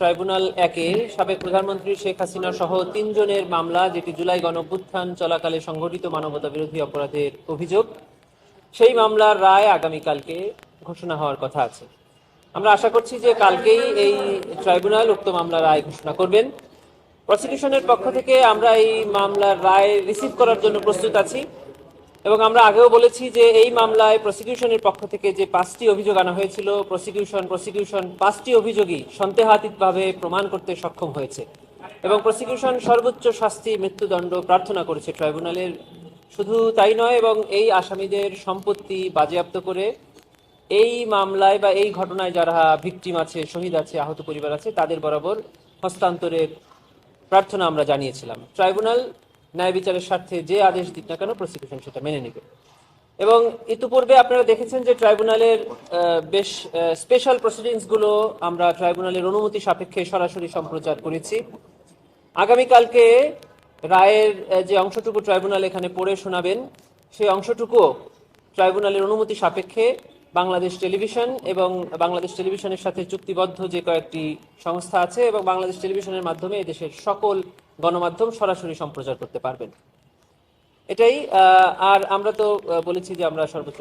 Tribunal একে সাবেক প্রধানমন্ত্রী শেখ হাসিনা সহ তিনজনের মামলা, যেটি জুলাই গণঅভ্যুত্থান চলাকালে সংঘটিত মানবতা বিরোধী অপরাধের অভিযোগ। সেই মামলার রায় আগামীকালকে ঘোষণা হওয়ার কথা আছে। আমরা আশা করছি যে কালকেই এই ট্রাইব্যুনাল উক্ত মামলার রায় ঘোষণা করবেন। প্রসিকিউশনের পক্ষ থেকে আমরা এই মামলার রায় রিসিভ করার জন্য প্রস্তুত আছি। এবং আমরা আগেও বলেছি যে এই মামলায় প্রসিকিউশনের পক্ষ থেকে যে পাঁচটি অভিযোগ আনা হয়েছিল প্রসিকিউশন প্রসিকিউশন পাঁচটি অভিযোগই সন্দেহাতীতভাবে প্রমাণ করতে সক্ষম হয়েছে। এবং প্রসিকিউশন সর্বোচ্চ শাস্তি, মৃত্যুদণ্ড প্রার্থনা করেছে ট্রাইব্যুনালের শুধু তাই নয়, এবং এই আসামিদের সম্পত্তি বাজেয়াপ্ত করে এই মামলায় বা এই ঘটনায় যারা ভিকটিম আছে, শহীদ আছে, আহত পরিবার আছে, তাদের বরাবর হস্তান্তরের প্রার্থনা আমরা জানিয়েছিলাম। ট্রাইব্যুনাল ন্যায় বিচারের স্বার্থে যে আদেশ দিক না কেন প্রসিকিউশন সেটা মেনে নেবে। এবং ইতিপূর্বে আপনারা দেখেছেন যে ট্রাইব্যুনালের বেশ স্পেশাল প্রসিডিংসগুলো আমরা ট্রাইব্যুনালের অনুমতি সাপেক্ষে সরাসরি সম্প্রচার করেছি। আগামীকালকে রায়ের যে অংশটুকু ট্রাইব্যুনাল এখানে পড়ে শোনাবেন, সেই অংশটুকুও ট্রাইব্যুনালের অনুমতি সাপেক্ষে বাংলাদেশ টেলিভিশন এবং বাংলাদেশ টেলিভিশনের সাথে চুক্তিবদ্ধ যে কয়েকটি সংস্থা আছে এবং বাংলাদেশ টেলিভিশনের মাধ্যমে দেশের সকল গণমাধ্যম সরাসরি সম্প্রচার করতে পারবেন। এটাই আর আমরা তো বলেছি যে আমরা সর্বোচ্চ